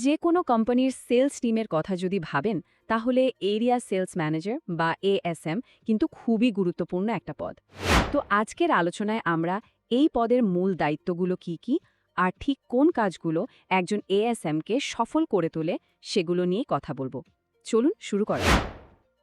যে কোনো কোম্পানির সেলস টিমের কথা যদি ভাবেন, তাহলে এরিয়া সেলস ম্যানেজার বা এএসএম কিন্তু খুবই গুরুত্বপূর্ণ একটা পদ। তো আজকের আলোচনায় আমরা এই পদের মূল দায়িত্বগুলো কি কি আর ঠিক কোন কাজগুলো একজন এএসএমকে সফল করে তোলে সেগুলো নিয়ে কথা বলব। চলুন শুরু করা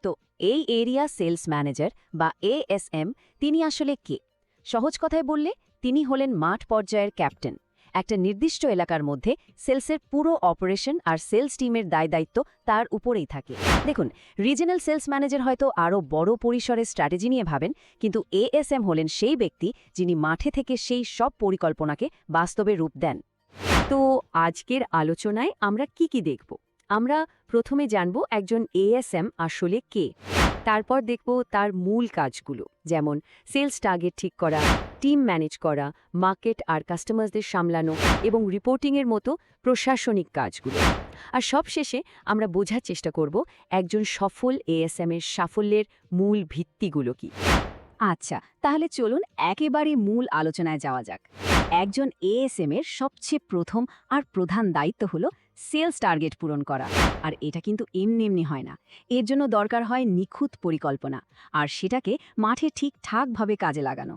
তো এই এরিয়া সেলস ম্যানেজার বা এএসএম তিনি আসলে কে? সহজ কথায় বললে তিনি হলেন মাঠ পর্যায়ের ক্যাপ্টেন। একটা নির্দিষ্ট এলাকার মধ্যে সেলসের পুরো অপারেশন আর সেলস টিমের দায় দায়িত্ব তার উপরেই থাকে। দেখুন রিজনাল সেলস ম্যানেজার হয়তো আরও বড় পরিসরের স্ট্র্যাটেজি নিয়ে ভাবেন, কিন্তু এএসএম হলেন সেই ব্যক্তি যিনি মাঠে থেকে সেই সব পরিকল্পনাকে বাস্তবে রূপ দেন। তো আজকের আলোচনায় আমরা কি কি দেখব? আমরা প্রথমে জানব একজন এএসএম আসলে কে। তারপর দেখব তার মূল কাজগুলো, যেমন সেলস টার্গেট ঠিক করা, টিম ম্যানেজ করা, মার্কেট আর কাস্টমারদের সামলানো এবং রিপোর্টিংয়ের মতো প্রশাসনিক কাজগুলো। আর সবশেষে আমরা বোঝার চেষ্টা করব একজন সফল এএসএম এর সাফল্যের মূল ভিত্তিগুলো কি। আচ্ছা তাহলে চলুন একেবারে মূল আলোচনায় যাওয়া যাক। একজন এএসএম এর সবচেয়ে প্রথম আর প্রধান দায়িত্ব হলো সেলস টার্গেট পূরণ করা। আর এটা কিন্তু এমনি এমনি হয় না। এর জন্য দরকার হয় নিখুঁত পরিকল্পনা আর সেটাকে মাঠে ঠিকঠাকভাবে কাজে লাগানো।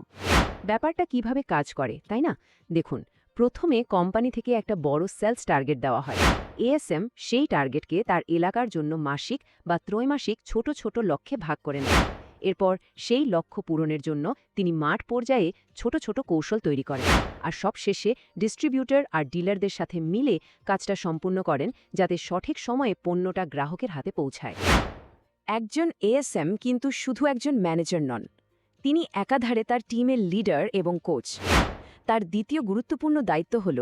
ব্যাপারটা কীভাবে কাজ করে, তাই না? দেখুন, প্রথমে কোম্পানি থেকে একটা বড় সেলস টার্গেট দেওয়া হয়। এএসএম সেই টার্গেটকে তার এলাকার জন্য মাসিক বা ত্রৈমাসিক ছোট ছোট লক্ষ্যে ভাগ করে নেয়। এরপর সেই লক্ষ্য পূরণের জন্য তিনি মাঠ পর্যায়ে ছোট ছোট কৌশল তৈরি করেন আর সবশেষে ডিস্ট্রিবিউটর আর ডিলারদের সাথে মিলে কাজটা সম্পূর্ণ করেন যাতে সঠিক সময়ে পণ্যটা গ্রাহকের হাতে পৌঁছায়। একজন এএসএম কিন্তু শুধু একজন ম্যানেজার নন, তিনি একাধারে তার টিমের লিডার এবং কোচ। তার দ্বিতীয় গুরুত্বপূর্ণ দায়িত্ব হল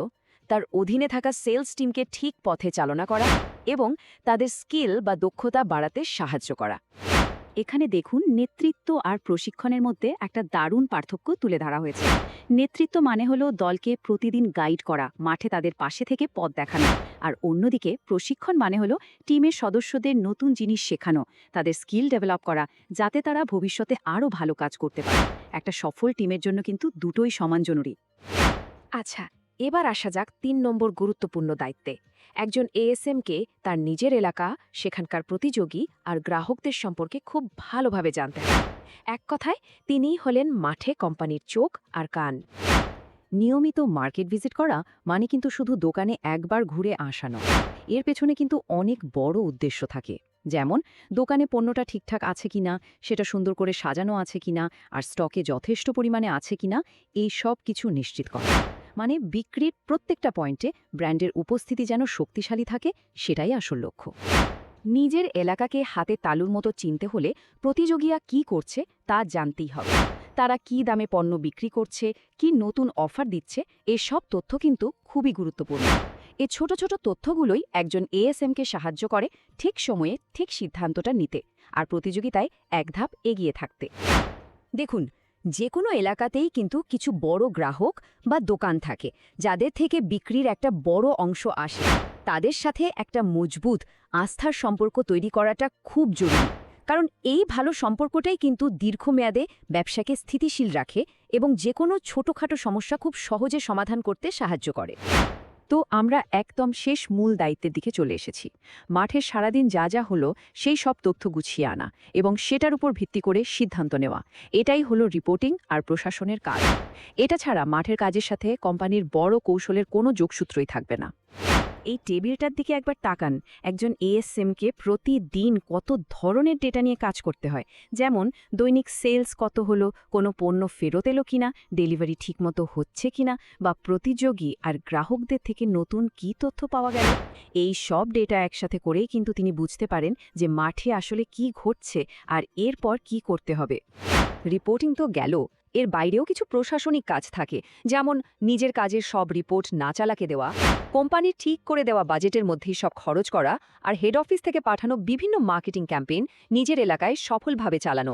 তার অধীনে থাকা সেলস টিমকে ঠিক পথে চালনা করা এবং তাদের স্কিল বা দক্ষতা বাড়াতে সাহায্য করা। এখানে দেখুন, নেতৃত্ব আর প্রশিক্ষণের মধ্যে একটা দারুণ পার্থক্য তুলে ধরা হয়েছে। নেতৃত্ব মানে হলো দলকে প্রতিদিন গাইড করা, মাঠে তাদের পাশে থেকে পথ দেখানো। আর অন্যদিকে প্রশিক্ষণ মানে হলো টিমের সদস্যদের নতুন জিনিস শেখানো, তাদের স্কিল ডেভেলপ করা, যাতে তারা ভবিষ্যতে আরও ভালো কাজ করতে পারে। একটা সফল টিমের জন্য কিন্তু দুটোই সমান জরুরি। আচ্ছা এবার আসা যাক তিন নম্বর গুরুত্বপূর্ণ দায়িত্বে। একজন এএসএমকে তার নিজের এলাকা, সেখানকার প্রতিযোগী আর গ্রাহকদের সম্পর্কে খুব ভালোভাবে জানতে হয়। এক কথায়, তিনিই হলেন মাঠে কোম্পানির চোখ আর কান। নিয়মিত মার্কেট ভিজিট করা মানে কিন্তু শুধু দোকানে একবার ঘুরে আসা নয়। এর পেছনে কিন্তু অনেক বড় উদ্দেশ্য থাকে। যেমন, দোকানে পণ্যটা ঠিকঠাক আছে কিনা, সেটা সুন্দর করে সাজানো আছে কিনা, আর স্টকে যথেষ্ট পরিমাণে আছে কিনা, এই সব কিছু নিশ্চিত করা। মানে বিক্রির প্রত্যেকটা পয়েন্টে ব্র্যান্ডের উপস্থিতি যেন শক্তিশালী থাকে, সেটাই আসল লক্ষ্য। নিজের এলাকাকে হাতে তালুর মতো চিনতে হলে প্রতিযোগীরা কি করছে তা জানতেই হবে। তারা কি দামে পণ্য বিক্রি করছে, কি নতুন অফার দিচ্ছে এসব তথ্য কিন্তু খুবই গুরুত্বপূর্ণ। এ ছোট ছোট তথ্যগুলোই একজন এএসএমকে সাহায্য করে ঠিক সময়ে ঠিক সিদ্ধান্তটা নিতে আর প্রতিযোগিতায় এক ধাপ এগিয়ে থাকতে। দেখুন যে কোনো এলাকাতেই কিন্তু কিছু বড় গ্রাহক বা দোকান থাকে, যাদের থেকে বিক্রির একটা বড় অংশ আসে। তাদের সাথে একটা মজবুত, আস্থার সম্পর্ক তৈরি করাটা খুব জরুরি। কারণ এই ভালো সম্পর্কটাই কিন্তু দীর্ঘমেয়াদে ব্যবসাকে স্থিতিশীল রাখে এবং যে কোনো ছোটোখাটো সমস্যা খুব সহজে সমাধান করতে সাহায্য করে। তো আমরা একদম শেষ মূল দায়িত্বের দিকে চলে এসেছি। মাঠে সারাদিন যা যা হলো, সেই সব তথ্য গুছিয়ে আনা এবং সেটার উপর ভিত্তি করে সিদ্ধান্ত নেওয়া। এটাই হলো রিপোর্টিং আর প্রশাসনের কাজ। এটা ছাড়া মাঠের কাজের সাথে কোম্পানির বড় কৌশলের কোনো যোগসূত্রই থাকবে না। এই টেবিলটার দিকে একবার তাকান। একজন এএসএমকে প্রতিদিন কত ধরনের ডেটা নিয়ে কাজ করতে হয়? যেমন, দৈনিক সেলস কত হলো, কোনো পণ্য ফেরত এলো কিনা, ডেলিভারি ঠিকমতো হচ্ছে কিনা, বা প্রতিযোগী আর গ্রাহকদের থেকে নতুন কি তথ্য পাওয়া গেল? এই সব ডেটা একসাথে করেই কিন্তু তিনি বুঝতে পারেন যে মাঠে আসলে কি ঘটছে আর এরপর কি করতে হবে। রিপোর্টিং তো গেল। এর বাইরেও কিছু প্রশাসনিক কাজ থাকে, যেমন নিজের কাজের সব রিপোর্ট না চালাকে দেওয়া কোম্পানির ঠিক করে দেওয়া বাজেটের মধ্যেই সব খরচ করা, আর হেড অফিস থেকে পাঠানো বিভিন্ন মার্কেটিং ক্যাম্পেইন নিজের এলাকায় সফলভাবে চালানো।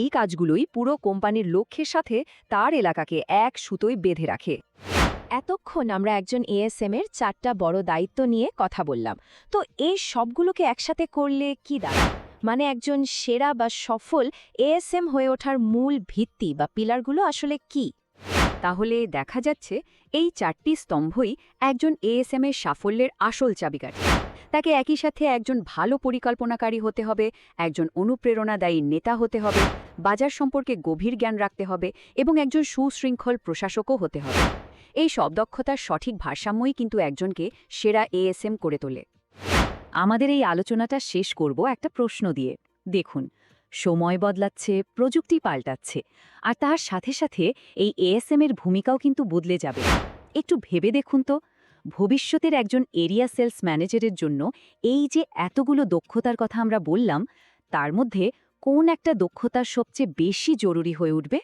এই কাজগুলোই পুরো কোম্পানির লক্ষ্যের সাথে তার এলাকাকে এক সুতোয় বেঁধে রাখে। এতক্ষণ আমরা একজন এএসএম এর চারটা বড় দায়িত্ব নিয়ে কথা বললাম। তো এই সবগুলোকে একসাথে করলে কি দাঁড়ায়? মানে একজন সেরা বা সফল এএসএম হয়ে ওঠার মূল ভিত্তি বা পিলারগুলো আসলে কি? তাহলে দেখা যাচ্ছে এই চারটি স্তম্ভই একজন এএসএম এর সাফল্যের আসল চাবিকাঠি। তাকে একই সাথে একজন ভালো পরিকল্পনাকারী হতে হবে, একজন অনুপ্রেরণাদায়ী নেতা হতে হবে, বাজার সম্পর্কে গভীর জ্ঞান রাখতে হবে এবং একজন সুশৃঙ্খল প্রশাসকও হতে হবে। এই সব দক্ষতার সঠিক ভারসাম্যই কিন্তু একজনকে সেরা এএসএম করে তোলে। আমাদের এই আলোচনাটা শেষ করব একটা প্রশ্ন দিয়ে। দেখুন, সময় বদলাচ্ছে, প্রযুক্তি পাল্টাচ্ছে, আর তার সাথে সাথে এই এএসএম এর ভূমিকাও কিন্তু বদলে যাবে। একটু ভেবে দেখুন তো, ভবিষ্যতের একজন এরিয়া সেলস ম্যানেজারের জন্য এই যে এতগুলো দক্ষতার কথা আমরা বললাম, তার মধ্যে কোন একটা দক্ষতার সবচেয়ে বেশি জরুরি হয়ে উঠবে?